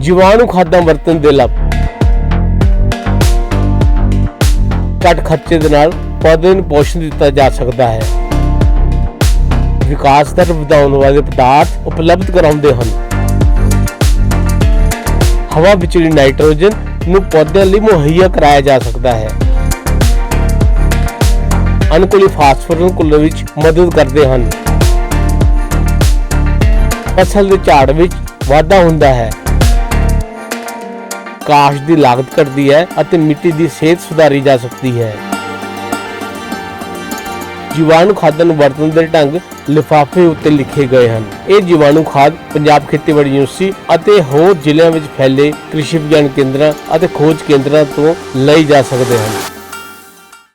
ਜੀਵਾਣੂ ਖਾਦਾਂ ਵਰਤਣ ਦੇ ਲਾਭ। ਘੱਟ ਖਰਚੇ ਦੇ ਨਾਲ ਪੌਦੇ ਨੂੰ ਪੋਸ਼ਣ ਦਿੱਤਾ ਜਾ ਸਕਦਾ ਹੈ। ਵਿਕਾਸ ਦਰ ਵਧਾਉਣ ਵਾਲੇ ਪਦਾਰਥ ਉਪਲਬਧ ਕਰਾਉਂਦੇ ਹਨ। ਹਵਾ ਵਿਚਲੀ ਨਾਈਟ੍ਰੋਜਨ ਨੂੰ ਪੌਦਿਆਂ ਲਈ ਮੁਹੱਈਆ ਕਰਾਇਆ ਜਾ ਸਕਦਾ ਹੈ। ਅਨੁਕੂਲੀ ਫਾਸਫੋਰਸ ਨੂੰ ਕੁੱਲ ਵਿੱਚ ਮਦਦ ਕਰਦੇ ਹਨ। ਫਸਲ ਦੇ ਝਾੜ ਵਿੱਚ ਵਾਧਾ ਹੁੰਦਾ ਹੈ। ਕਾਸ਼ ਦੀ ਲਾਗਤ ਘਟਦੀ ਹੈ ਅਤੇ ਮਿੱਟੀ ਦੀ ਸਿਹਤ ਸੁਧਾਰੀ ਜਾ ਸਕਦੀ ਹੈ। ਜੀਵਾਣੂ ਖਾਦਾਂ ਨੂੰ ਵਰਤਣ ਦੇ ਢੰਗ ਲਿਫਾਫੇ ਉੱਤੇ ਲਿਖੇ ਗਏ ਹਨ। ਇਹ ਜੀਵਾਣੂ ਖਾਦ ਪੰਜਾਬ ਖੇਤੀਬਾੜੀ ਯੂਨੀਵਰਸਿਟੀ ਅਤੇ ਹੋਰ ਜ਼ਿਲ੍ਹਿਆਂ ਵਿੱਚ ਫੈਲੇ ਕ੍ਰਿਸ਼ੀ ਵਿਗਿਆਨ ਕੇਂਦਰਾਂ ਅਤੇ ਖੋਜ ਕੇਂਦਰਾਂ ਤੋਂ ਲਈ ਜਾ ਸਕਦੇ ਹਨ।